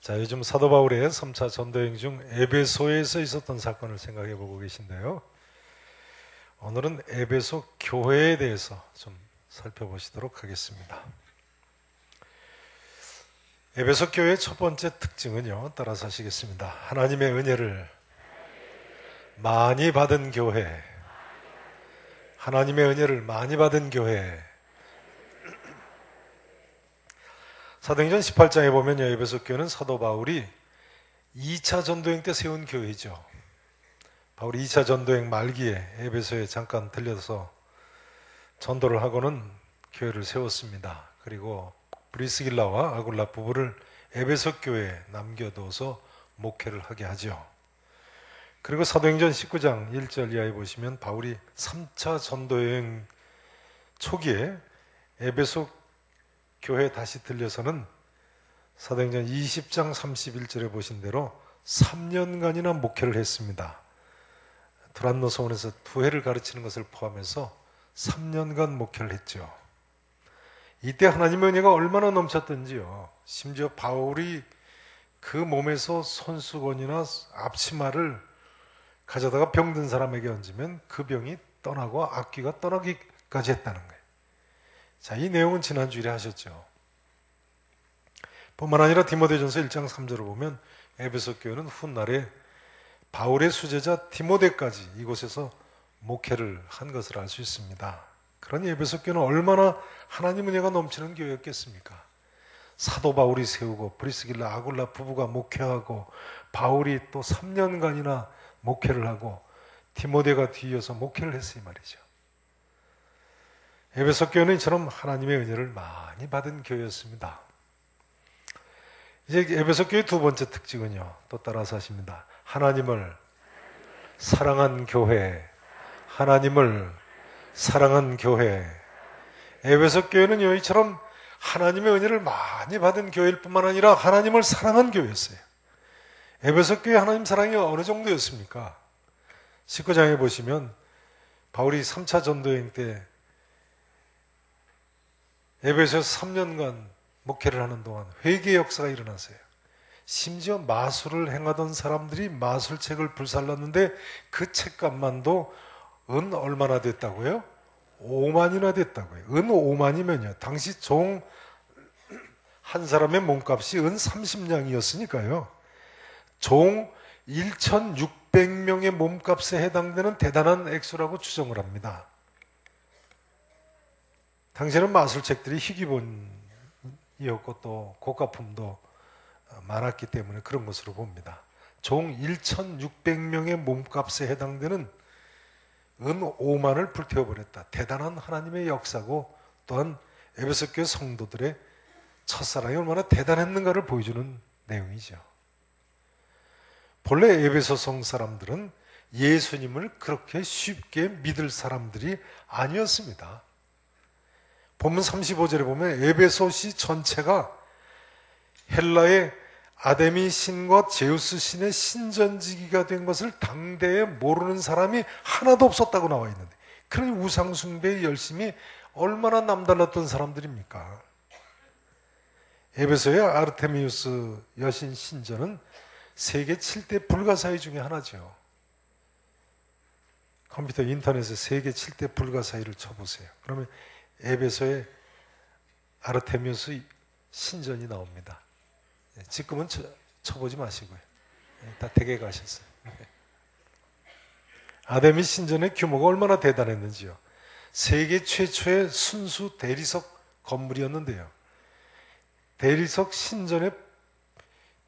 자, 요즘 사도 바울의 3차 전도행 중 에베소에서 있었던 사건을 생각해 보고 계신데요. 오늘은 에베소 교회에 대해서 좀 살펴보시도록 하겠습니다. 에베소 교회의 첫 번째 특징은요, 따라서 하시겠습니다. 하나님의 은혜를 많이 받은 교회. 하나님의 은혜를 많이 받은 교회. 사도행전 18장에 보면 에베소 교회는 사도 바울이 2차 전도행 때 세운 교회죠. 바울이 2차 전도행 말기에 에베소에 잠깐 들려서 전도를 하고는 교회를 세웠습니다. 그리고 브리스길라와 아굴라 부부를 에베소 교회에 남겨둬서 목회를 하게 하죠. 그리고 사도행전 19장 1절 이하에 보시면 바울이 3차 전도여행 초기에 에베소 교회에 다시 들려서는 사도행전 20장 31절에 보신 대로 3년간이나 목회를 했습니다. 두란노 소원에서 두 해를 가르치는 것을 포함해서 3년간 목회를 했죠. 이때 하나님의 은혜가 얼마나 넘쳤던지요. 심지어 바울이 그 몸에서 손수건이나 앞치마를 가져다가 병든 사람에게 얹으면 그 병이 떠나고 악귀가 떠나기까지 했다는 거예요. 자, 이 내용은 지난주일에 하셨죠. 뿐만 아니라 디모데전서 1장 3절을 보면 에베소 교회는 훗날에 바울의 수제자 디모데까지 이곳에서 목회를 한 것을 알 수 있습니다. 그러니 에베소 교회는 얼마나 하나님 은혜가 넘치는 교회였겠습니까? 사도 바울이 세우고 브리스길라 아굴라 부부가 목회하고 바울이 또 3년간이나 목회를 하고 디모데가 뒤이어서 목회를 했어요 말이죠. 에베소 교회는 이처럼 하나님의 은혜를 많이 받은 교회였습니다. 이제 에베소 교회 두 번째 특징은요. 또 따라서 하십니다. 하나님을 사랑한 교회, 하나님을 사랑한 교회. 에베소 교회는 이처럼 하나님의 은혜를 많이 받은 교회일 뿐만 아니라 하나님을 사랑한 교회였어요. 에베소 교회 하나님 사랑이 어느 정도였습니까? 19장에 보시면 바울이 3차 전도행 때 에베소에서 3년간 목회를 하는 동안 회개 역사가 일어났어요. 심지어 마술을 행하던 사람들이 마술책을 불살랐는데 그 책값만도 은 얼마나 됐다고요? 5만이나 됐다고요. 은 5만이면요. 당시 종 한 사람의 몸값이 은 30냥이었으니까요. 종 1,600명의 몸값에 해당되는 대단한 액수라고 추정을 합니다. 당시에는 마술책들이 희귀본이었고 또 고가품도 많았기 때문에 그런 것으로 봅니다. 종 1,600명의 몸값에 해당되는 은 5만을 불태워버렸다. 대단한 하나님의 역사고 또한 에베소 교 성도들의 첫사랑이 얼마나 대단했는가를 보여주는 내용이죠. 본래 에베소 성 사람들은 예수님을 그렇게 쉽게 믿을 사람들이 아니었습니다. 본문 35절에 보면 에베소시 전체가 헬라의 아데미 신과 제우스 신의 신전지기가 된 것을 당대에 모르는 사람이 하나도 없었다고 나와 있는데 그러니 우상숭배에 열심히 얼마나 남달랐던 사람들입니까? 에베소의 아르테미우스 여신 신전은 세계 7대 불가사의 중에 하나죠. 컴퓨터 인터넷에 세계 7대 불가사의를 쳐보세요. 그러면 에베소의 아르테미우스 신전이 나옵니다. 예, 지금은 쳐, 쳐보지 마시고요. 예, 다 댁에 가셨어요. 예. 아데미 신전의 규모가 얼마나 대단했는지요. 세계 최초의 순수 대리석 건물이었는데요. 대리석 신전의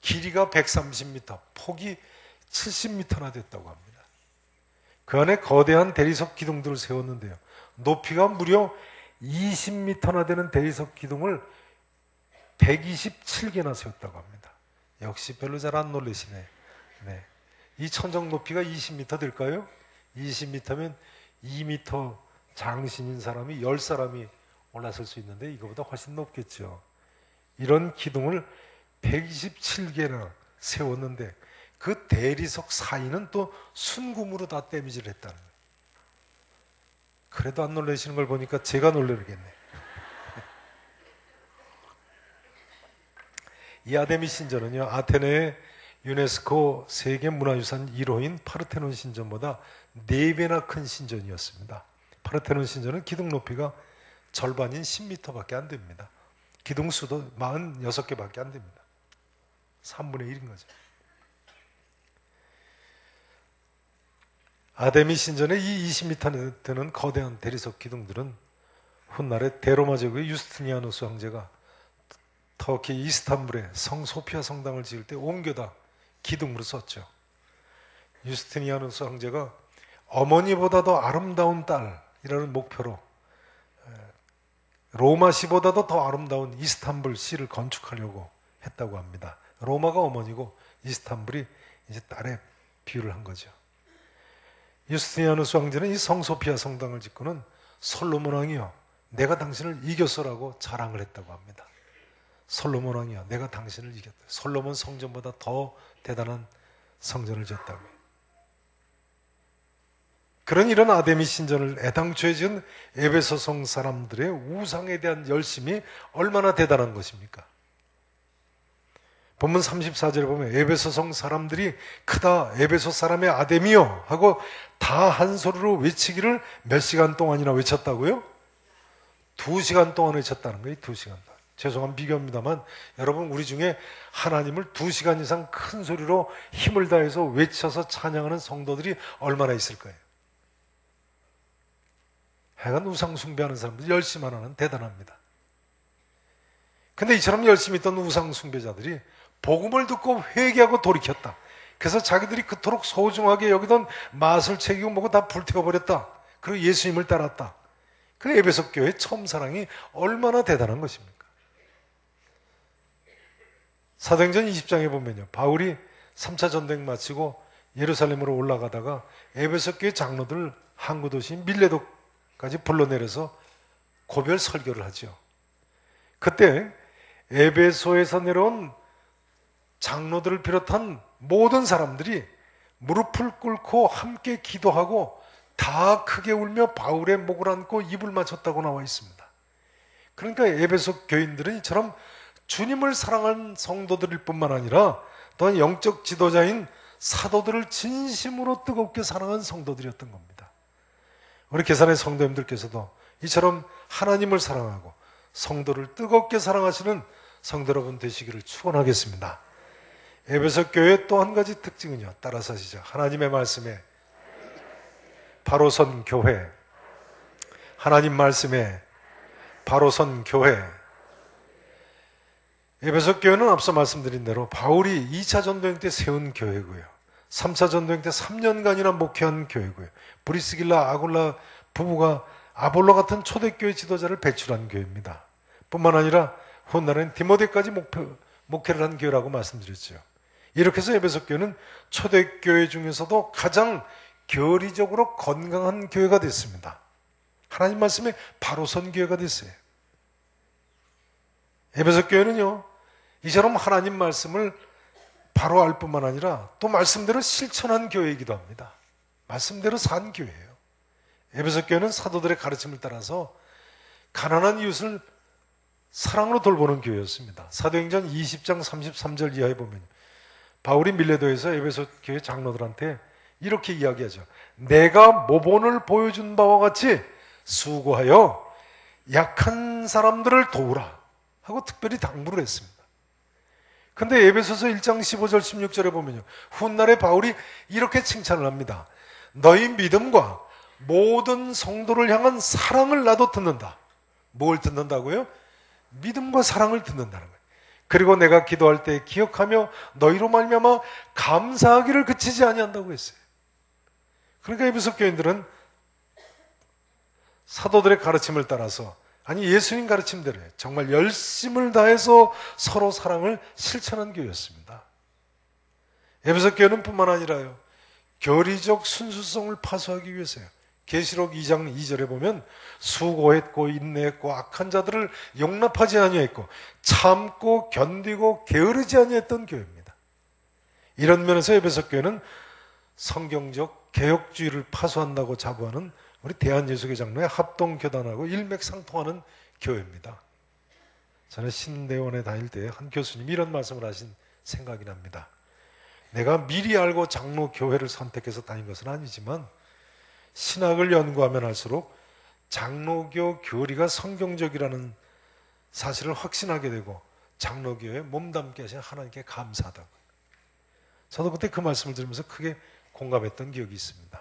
길이가 130m, 폭이 70m나 됐다고 합니다. 그 안에 거대한 대리석 기둥들을 세웠는데요. 높이가 무려 20m나 되는 대리석 기둥을 127개나 세웠다고 합니다. 역시 별로 잘 안 놀라시네. 네. 이 천정 높이가 20m 될까요? 20m면 2m 장신인 사람이 10사람이 올라설 수 있는데 이거보다 훨씬 높겠죠. 이런 기둥을 127개나 세웠는데 그 대리석 사이는 또 순금으로 다 데미지를 했다는 거예요. 그래도 안 놀라시는 걸 보니까 제가 놀라겠네. 이 아데미 신전은요, 아테네의 유네스코 세계 문화유산 1호인 파르테논 신전보다 4배나 큰 신전이었습니다. 파르테논 신전은 기둥 높이가 절반인 10m밖에 안 됩니다. 기둥 수도 46개밖에 안 됩니다. 3분의 1인 거죠. 아데미 신전의 이 20m 되는 거대한 대리석 기둥들은 훗날에 대로마 제국의 유스티니아누스 황제가 터키 이스탄불에 성 소피아 성당을 지을 때 옮겨다 기둥으로 썼죠. 유스티니아누스 황제가 어머니보다도 아름다운 딸이라는 목표로 로마시보다도 더 아름다운 이스탄불 시를 건축하려고 했다고 합니다. 로마가 어머니고 이스탄불이 이제 딸의 비유를 한 거죠. 유스티니아누스 황제는 이 성소피아 성당을 짓고는 솔로몬 왕이요 내가 당신을 이겼어라고 자랑을 했다고 합니다. 솔로몬 왕이요 내가 당신을 이겼다. 솔로몬 성전보다 더 대단한 성전을 지었다고. 그런 이런 아데미 신전을 애당초에 지은 에베소성 사람들의 우상에 대한 열심이 얼마나 대단한 것입니까? 본문 34절에 보면 에베소 성 사람들이 크다 에베소 사람의 아데미요 하고 다 한 소리로 외치기를 몇 시간 동안이나 외쳤다고요? 두 시간 동안 외쳤다는 거예요. 두 시간 동안. 죄송한 비교입니다만 여러분 우리 중에 하나님을 두 시간 이상 큰 소리로 힘을 다해서 외쳐서 찬양하는 성도들이 얼마나 있을 거예요. 하여간 우상 숭배하는 사람들 열심히 하나는 대단합니다. 근데 이처럼 열심히 있던 우상 숭배자들이 복음을 듣고 회개하고 돌이켰다. 그래서 자기들이 그토록 소중하게 여기던 맛을 챙기고 뭐고 다 불태워버렸다. 그리고 예수님을 따랐다. 그 에베소 교회 처음 사랑이 얼마나 대단한 것입니까? 사도행전 20장에 보면요. 바울이 3차 전쟁 마치고 예루살렘으로 올라가다가 에베소 교회 장로들 항구 도시인 밀레도까지 불러내려서 고별 설교를 하죠. 그때 에베소에서 내려온 장로들을 비롯한 모든 사람들이 무릎을 꿇고 함께 기도하고 다 크게 울며 바울의 목을 안고 입을 맞췄다고 나와 있습니다. 그러니까 에베소 교인들은 이처럼 주님을 사랑하는 성도들일 뿐만 아니라 또한 영적 지도자인 사도들을 진심으로 뜨겁게 사랑한 성도들이었던 겁니다. 우리 계산의 성도님들께서도 이처럼 하나님을 사랑하고 성도를 뜨겁게 사랑하시는 성도 여러분 되시기를 축원하겠습니다. 에베소 교회 또 한 가지 특징은요. 따라서 하시죠. 하나님의 말씀에 바로 선 교회. 하나님 말씀에 바로 선 교회. 에베소 교회는 앞서 말씀드린 대로 바울이 2차 전도행 때 세운 교회고요. 3차 전도행 때 3년간이나 목회한 교회고요. 브리스길라 아골라 부부가 아볼로 같은 초대교회 지도자를 배출한 교회입니다. 뿐만 아니라 훗날엔 디모데까지 목표, 목회를 한 교회라고 말씀드렸죠. 이렇게 해서 에베소 교회는 초대교회 중에서도 가장 교리적으로 건강한 교회가 됐습니다. 하나님 말씀에 바로 선 교회가 됐어요. 에베소 교회는요, 이처럼 하나님 말씀을 바로 알 뿐만 아니라 또 말씀대로 실천한 교회이기도 합니다. 말씀대로 산 교회예요. 에베소 교회는 사도들의 가르침을 따라서 가난한 이웃을 사랑으로 돌보는 교회였습니다. 사도행전 20장 33절 이하에 보면 바울이 밀레도에서 에베소 교회 장로들한테 이렇게 이야기하죠. 내가 모본을 보여준 바와 같이 수고하여 약한 사람들을 도우라 하고 특별히 당부를 했습니다. 근데 에베소서 1장 15절 16절에 보면요. 훗날에 바울이 이렇게 칭찬을 합니다. 너희 믿음과 모든 성도를 향한 사랑을 나도 듣는다. 뭘 듣는다고요? 믿음과 사랑을 듣는다는 거예요. 그리고 내가 기도할 때 기억하며 너희로 말미암아 감사하기를 그치지 아니한다고 했어요. 그러니까 에베소 교인들은 사도들의 가르침을 따라서 아니 예수님 가르침대로 정말 열심을 다해서 서로 사랑을 실천한 교회였습니다. 에베소 교회는 뿐만 아니라요. 교리적 순수성을 파수하기 위해서요. 계시록 2장 2절에 보면 수고했고 인내했고 악한 자들을 용납하지 아니했고 참고 견디고 게으르지 아니했던 교회입니다. 이런 면에서 에베소 교회는 성경적 개혁주의를 파수한다고 자부하는 우리 대한예수교 장로의 합동 교단하고 일맥상통하는 교회입니다. 저는 신대원에 다닐 때 한 교수님이 이런 말씀을 하신 생각이 납니다. 내가 미리 알고 장로 교회를 선택해서 다닌 것은 아니지만 신학을 연구하면 할수록 장로교 교리가 성경적이라는 사실을 확신하게 되고 장로교에 몸담게 하신 하나님께 감사하다고. 저도 그때 그 말씀을 들으면서 크게 공감했던 기억이 있습니다.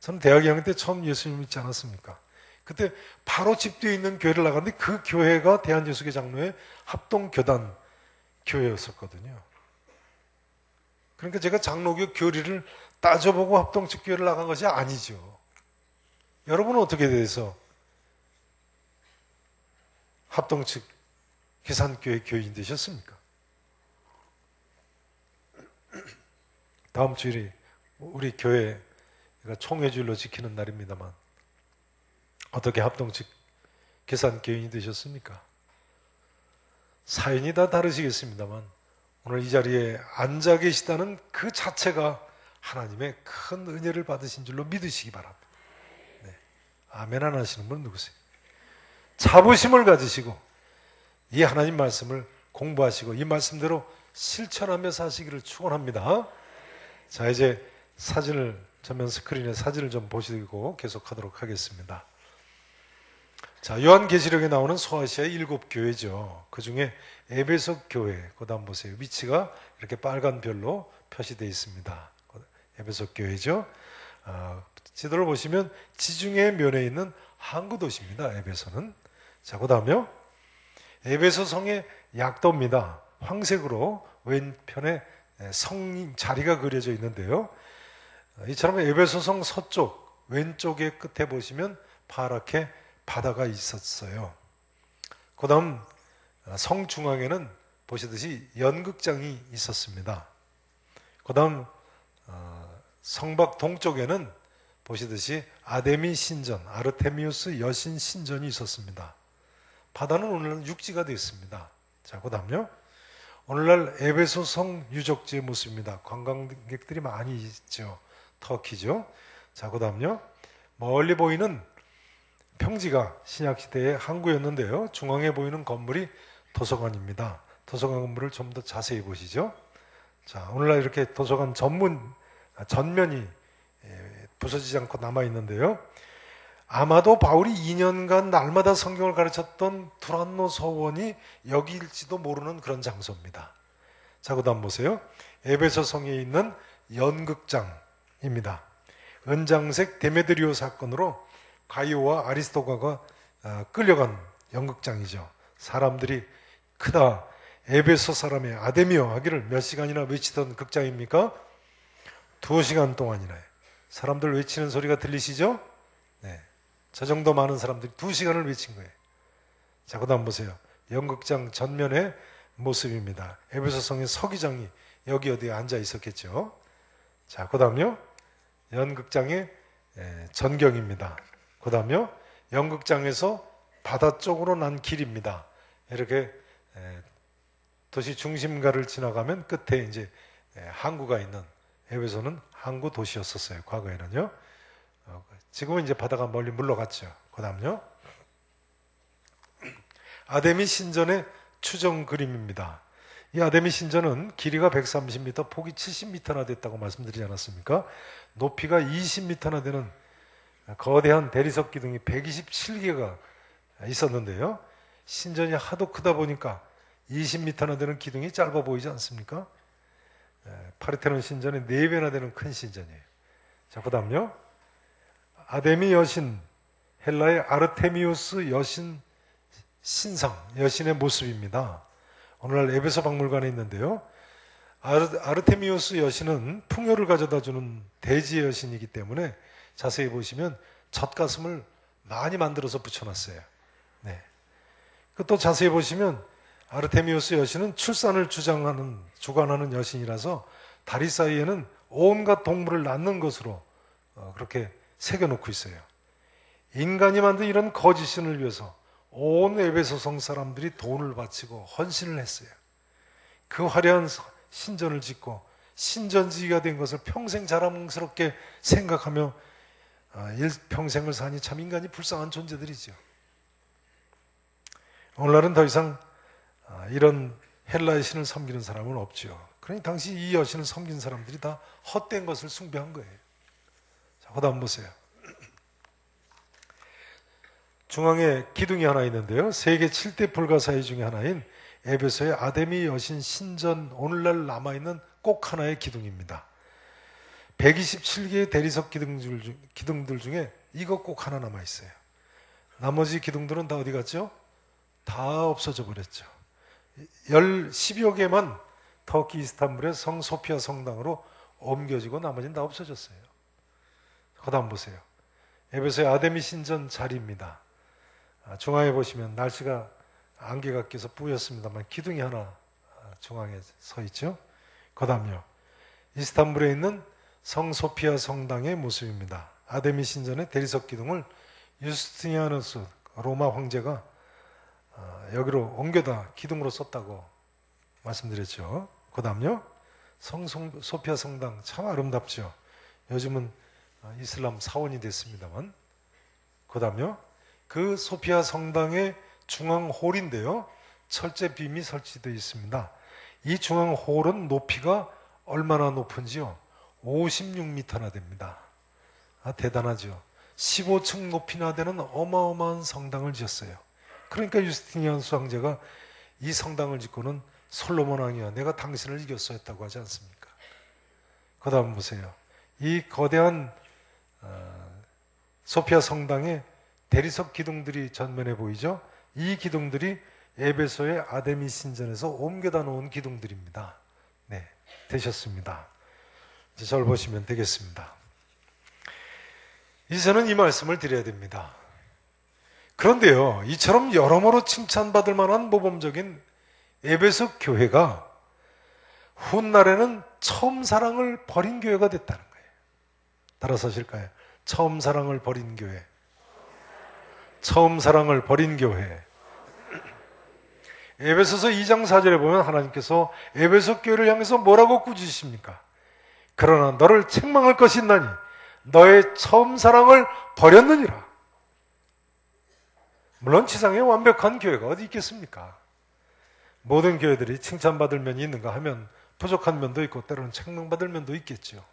저는 대학 2학년 때 처음 예수님 믿지 않았습니까? 그때 바로 집 뒤에 있는 교회를 나갔는데 그 교회가 대한예수교 장로의 합동교단 교회였었거든요. 그러니까 제가 장로교 교리를 따져보고 합동측 교회를 나간 것이 아니죠. 여러분은 어떻게 돼서 합동측 계산교회 교인 되셨습니까? 다음 주일이 우리 교회가 총회주일로 지키는 날입니다만 어떻게 합동측 계산교인이 되셨습니까? 사연이 다 다르시겠습니다만 오늘 이 자리에 앉아 계시다는 그 자체가 하나님의 큰 은혜를 받으신 줄로 믿으시기 바랍니다. 네. 아멘 안 하시는 분 누구세요? 자부심을 가지시고 이 하나님 말씀을 공부하시고 이 말씀대로 실천하며 사시기를 축원합니다. 자 이제 사진을 전면 스크린에 사진을 좀 보시고 계속하도록 하겠습니다. 자 요한계시록에 나오는 소아시아의 일곱 교회죠. 그 중에 에베소 교회 그다음 보세요. 위치가 이렇게 빨간 별로 표시되어 있습니다. 에베소 교회죠. 아, 지도를 보시면 지중해 면에 있는 항구 도시입니다. 에베소는. 자, 그다음요. 에베소 성의 약도입니다. 황색으로 왼편에 성 자리가 그려져 있는데요. 이처럼 에베소 성 서쪽 왼쪽의 끝에 보시면 파랗게 바다가 있었어요. 그다음 성 중앙에는 보시듯이 연극장이 있었습니다. 그다음 어, 성박 동쪽에는 보시듯이 아데미 신전, 아르테미우스 여신 신전이 있었습니다. 바다는 오늘날 육지가 되었습니다. 자, 그 다음요. 오늘날 에베소 성 유적지의 모습입니다. 관광객들이 많이 있죠. 터키죠. 자, 그 다음요. 멀리 보이는 평지가 신약시대의 항구였는데요. 중앙에 보이는 건물이 도서관입니다. 도서관 건물을 좀 더 자세히 보시죠. 자, 오늘날 이렇게 도서관 전문, 전면이 부서지지 않고 남아 있는데요. 아마도 바울이 2년간 날마다 성경을 가르쳤던 두란노 서원이 여기일지도 모르는 그런 장소입니다. 자, 그 다음 보세요. 에베소 성에 있는 연극장입니다. 은장색 데메드리오 사건으로 가이오와 아리스토가가 어, 끌려간 연극장이죠. 사람들이 크다. 에베소 사람의 아데미오 하기를 몇 시간이나 외치던 극장입니까? 두 시간 동안이나 사람들 외치는 소리가 들리시죠? 네. 저 정도 많은 사람들이 두 시간을 외친 거예요. 자, 그 다음 보세요. 연극장 전면의 모습입니다. 에베소성의 서기장이 여기 어디에 앉아 있었겠죠. 자, 그 다음요. 연극장의 전경입니다. 그 다음요. 연극장에서 바다 쪽으로 난 길입니다. 이렇게 도시 중심가를 지나가면 끝에 이제 항구가 있는 에베소는 항구 도시였었어요. 과거에는요. 어, 지금은 이제 바다가 멀리 물러갔죠. 그 다음요. 아데미 신전의 추정 그림입니다. 이 아데미 신전은 길이가 130m, 폭이 70m나 됐다고 말씀드리지 않았습니까? 높이가 20m나 되는 거대한 대리석 기둥이 127개가 있었는데요. 신전이 하도 크다 보니까 20m나 되는 기둥이 짧아 보이지 않습니까? 파르테논 신전의 4배나 되는 큰 신전이에요. 자, 그 다음요. 아데미 여신, 헬라의 아르테미우스 여신 신상, 여신의 모습입니다. 오늘날 에베소 박물관에 있는데요. 아르, 테미우스 여신은 풍요를 가져다 주는 대지의 여신이기 때문에 자세히 보시면 젖가슴을 많이 만들어서 붙여놨어요. 네. 그또 자세히 보시면 아르테미우스 여신은 출산을 주장하는 주관하는 여신이라서 다리 사이에는 온갖 동물을 낳는 것으로 어, 그렇게 새겨놓고 있어요. 인간이 만든 이런 거짓 신을 위해서 온 에베소 성 사람들이 돈을 바치고 헌신을 했어요. 그 화려한 신전을 짓고 신전지기가 된 것을 평생 자랑스럽게 생각하며 어, 일평생을 사니 참 인간이 불쌍한 존재들이죠. 오늘날은 더 이상 아, 이런 헬라의 신을 섬기는 사람은 없지요. 그러니 당시 이 여신을 섬긴 사람들이 다 헛된 것을 숭배한 거예요. 자, 그다음 보세요. 중앙에 기둥이 하나 있는데요. 세계 7대 불가사의 중에 하나인 에베소의 아데미 여신 신전 오늘날 남아있는 꼭 하나의 기둥입니다. 127개의 대리석 기둥들 중에 이거 꼭 하나 남아있어요. 나머지 기둥들은 다 어디 갔죠? 다 없어져 버렸죠. 열 10여 개만 터키 이스탄불의 성 소피아 성당으로 옮겨지고 나머지는 다 없어졌어요. 그다음 보세요. 에베소의 아데미 신전 자리입니다. 아, 중앙에 보시면 날씨가 안개가 껴서 뿌였습니다만 기둥이 하나 아, 중앙에 서 있죠. 그다음요. 이스탄불에 있는 성 소피아 성당의 모습입니다. 아데미 신전의 대리석 기둥을 유스티니아누스 로마 황제가 아, 여기로 옮겨다 기둥으로 썼다고 말씀드렸죠. 그 다음요. 성 송- 소피아 성당 참 아름답죠. 요즘은 아, 이슬람 사원이 됐습니다만. 그 다음요. 그 소피아 성당의 중앙 홀인데요. 철제 빔이 설치되어 있습니다. 이 중앙 홀은 높이가 얼마나 높은지요? 56m나 됩니다. 아, 대단하죠. 15층 높이나 되는 어마어마한 성당을 지었어요. 그러니까 유스티니안스 황제가 이 성당을 짓고는 솔로몬 왕이야 내가 당신을 이겼어 했다고 하지 않습니까? 그 다음 보세요. 이 거대한 어, 소피아 성당에 대리석 기둥들이 전면에 보이죠? 이 기둥들이 에베소의 아데미 신전에서 옮겨다 놓은 기둥들입니다. 네, 되셨습니다. 이제 저를 보시면 되겠습니다. 이제는 이 말씀을 드려야 됩니다. 그런데요, 이처럼 여러모로 칭찬받을 만한 모범적인 에베소 교회가 훗날에는 처음 사랑을 버린 교회가 됐다는 거예요. 따라서 하실까요? 처음 사랑을 버린 교회. 처음 사랑을 버린 교회. 에베소서 2장 4절에 보면 하나님께서 에베소 교회를 향해서 뭐라고 꾸짖으십니까? 그러나 너를 책망할 것이 있나니 너의 처음 사랑을 버렸느니라. 물론 지상에 완벽한 교회가 어디 있겠습니까? 모든 교회들이 칭찬받을 면이 있는가 하면 부족한 면도 있고 때로는 책망받을 면도 있겠죠.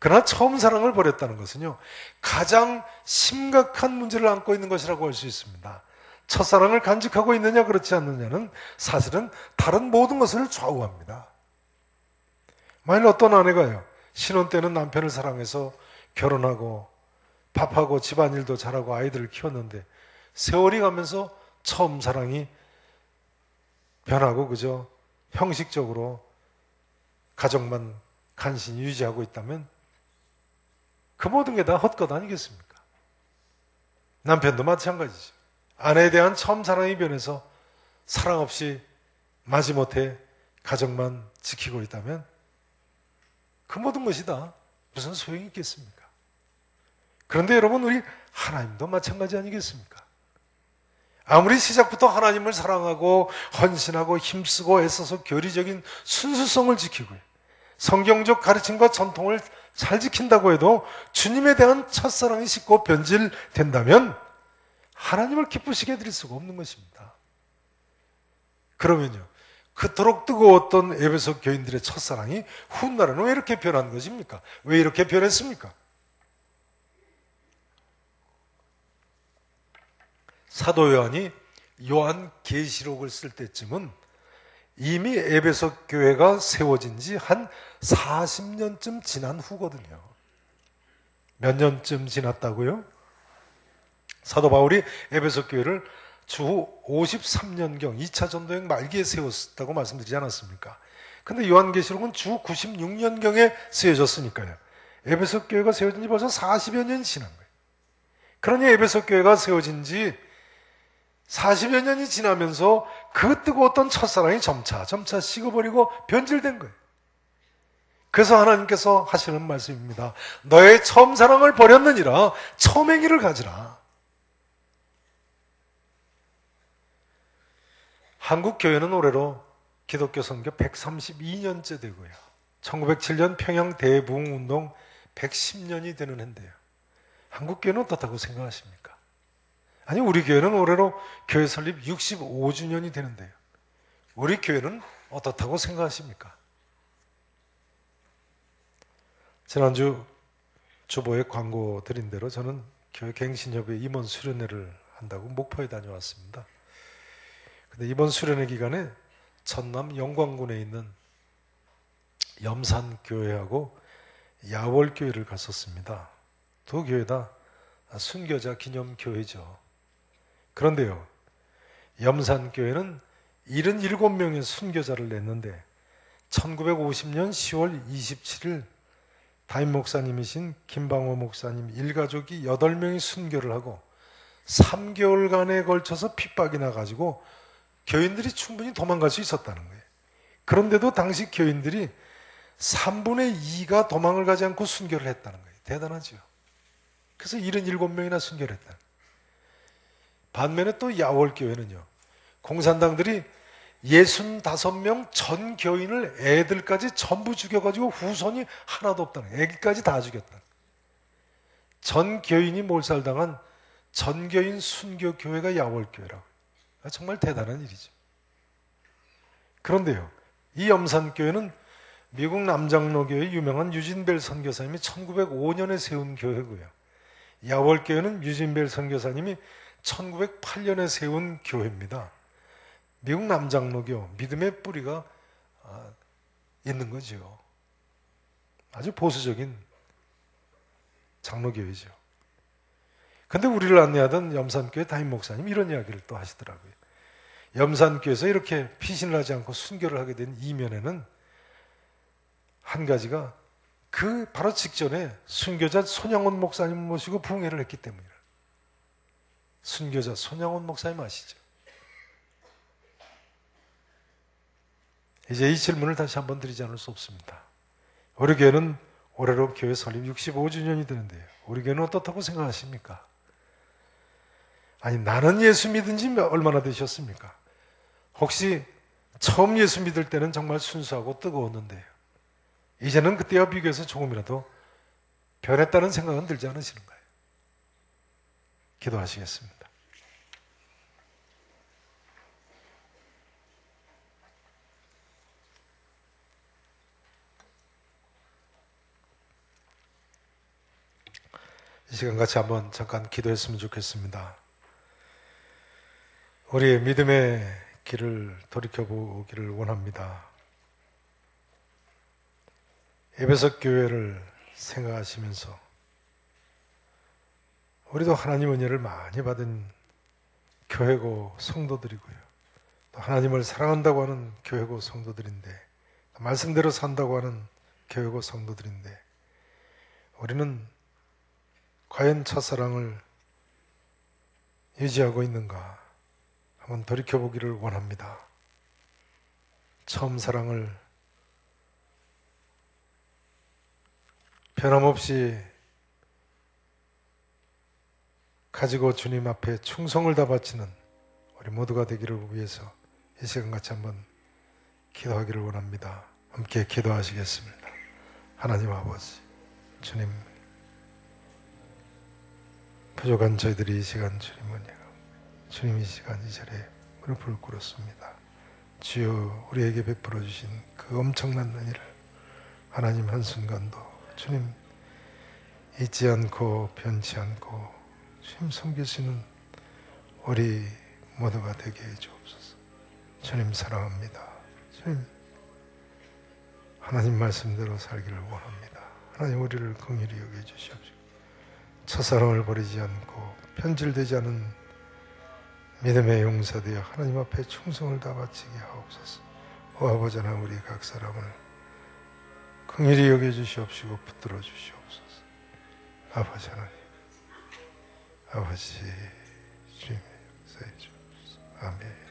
그러나 처음 사랑을 버렸다는 것은요, 가장 심각한 문제를 안고 있는 것이라고 할 수 있습니다. 첫사랑을 간직하고 있느냐, 그렇지 않느냐는 사실은 다른 모든 것을 좌우합니다. 만일 어떤 아내가요, 신혼 때는 남편을 사랑해서 결혼하고 밥하고 집안일도 잘하고 아이들을 키웠는데 세월이 가면서 처음 사랑이 변하고 그저 형식적으로 가정만 간신히 유지하고 있다면 그 모든 게 다 헛것 아니겠습니까? 남편도 마찬가지죠. 아내에 대한 처음 사랑이 변해서 사랑 없이 마지못해 가정만 지키고 있다면 그 모든 것이 다 무슨 소용이 있겠습니까? 그런데 여러분 우리 하나님도 마찬가지 아니겠습니까? 아무리 시작부터 하나님을 사랑하고 헌신하고 힘쓰고 애써서 교리적인 순수성을 지키고 성경적 가르침과 전통을 잘 지킨다고 해도 주님에 대한 첫사랑이 식고 변질된다면 하나님을 기쁘시게 해드릴 수가 없는 것입니다. 그러면요. 그토록 뜨거웠던 에베소 교인들의 첫사랑이 훗날에는 왜 이렇게 변한 것입니까? 왜 이렇게 변했습니까? 사도 요한이 요한 계시록을 쓸 때쯤은 이미 에베소 교회가 세워진 지 한 40년쯤 지난 후거든요. 몇 년쯤 지났다고요? 사도 바울이 에베소 교회를 주 53년경 2차 전도행 말기에 세웠다고 말씀드리지 않았습니까? 근데 요한계시록은 주 96년경에 쓰여졌으니까요. 에베소 교회가 세워진 지 벌써 40여 년이 지난 거예요. 그러니 에베소 교회가 세워진 지 40여 년이 지나면서 그 뜨거웠던 첫사랑이 점차 점차 식어버리고 변질된 거예요. 그래서 하나님께서 하시는 말씀입니다. 너의 처음 사랑을 버렸느니라 처음 행위를 가지라. 한국 교회는 올해로 기독교 선교 132년째 되고요. 1907년 평양 대부흥 운동 110년이 되는 해인데요. 한국 교회는 어떻다고 생각하십니까? 아니 우리 교회는 올해로 교회 설립 65주년이 되는데요. 우리 교회는 어떻다고 생각하십니까? 지난주 주보에 광고 드린 대로 저는 교회 갱신협회 임원 수련회를 한다고 목포에 다녀왔습니다. 근데 이번 수련회 기간에 전남 영광군에 있는 염산교회하고 야월교회를 갔었습니다. 두 교회 다 순교자 기념교회죠. 그런데요, 염산교회는 77명의 순교자를 냈는데 1950년 10월 27일 담임 목사님이신 김방호 목사님 일가족이 8명이 순교를 하고 3개월간에 걸쳐서 핍박이 나가지고 교인들이 충분히 도망갈 수 있었다는 거예요. 그런데도 당시 교인들이 3분의 2가 도망을 가지 않고 순교를 했다는 거예요. 대단하죠. 그래서 77명이나 순교를 했다. 반면에 또 야월 교회는요. 공산당들이 65명 전 교인을 애들까지 전부 죽여가지고 후손이 하나도 없다는. 애기까지 다 죽였다. 전 교인이 몰살당한 전 교인 순교 교회가 야월교회라고. 정말 대단한 일이죠. 그런데요, 이 염산교회는 미국 남장로교의 유명한 유진벨 선교사님이 1905년에 세운 교회고요. 야월교회는 유진벨 선교사님이 1908년에 세운 교회입니다. 미국 남장로교 믿음의 뿌리가 아, 있는 거죠. 아주 보수적인 장로교회죠. 근데 우리를 안내하던 염산교회 담임 목사님 이런 이야기를 또 하시더라고요. 염산교에서 이렇게 피신을 하지 않고 순교를 하게 된 이면에는 한 가지가 그 바로 직전에 순교자 손양원 목사님 모시고 부흥회를 했기 때문이라. 순교자 손양원 목사님 아시죠? 이제 이 질문을 다시 한번 드리지 않을 수 없습니다. 우리 교회는 올해로 교회 설립 65주년이 되는데요. 우리 교회는 어떻다고 생각하십니까? 아니, 나는 예수 믿은 지 얼마나 되셨습니까? 혹시 처음 예수 믿을 때는 정말 순수하고 뜨거웠는데요. 이제는 그때와 비교해서 조금이라도 변했다는 생각은 들지 않으시는가요? 기도하시겠습니다. 이 시간 같이 한번 잠깐 기도했으면 좋겠습니다. 우리의 믿음의 길을 돌이켜보기를 원합니다. 에베소 교회를 생각하시면서 우리도 하나님 은혜를 많이 받은 교회고 성도들이고요. 또 하나님을 사랑한다고 하는 교회고 성도들인데 말씀대로 산다고 하는 교회고 성도들인데 우리는 과연 첫사랑을 유지하고 있는가 한번 돌이켜보기를 원합니다. 처음 사랑을 변함없이 가지고 주님 앞에 충성을 다 바치는 우리 모두가 되기를 위해서 이 시간 같이 한번 기도하기를 원합니다. 함께 기도하시겠습니다. 하나님 아버지, 주님, 부족한 저희들이 이 시간 주님 은혜가 주님 이 시간 이 자리에 무릎을 꿇었습니다. 주여 우리에게 베풀어 주신 그 엄청난 은혜를 하나님 한순간도 주님 잊지 않고 변치 않고 주님 섬기시는 우리 모두가 되게 해 주옵소서. 주님 사랑합니다. 주님 하나님 말씀대로 살기를 원합니다. 하나님 우리를 긍휼히 여겨 주시옵시고 첫사랑을 버리지 않고 편질되지 않은 믿음의 용사되어 하나님 앞에 충성을 다 바치게 하옵소서. 오 아버지 하나 우리 각 사람을 긍휼히 여겨 주시옵시고 붙들어 주시옵소서. 아버지 하나님, 아버지 주님의 역사해 주옵소서. 아멘.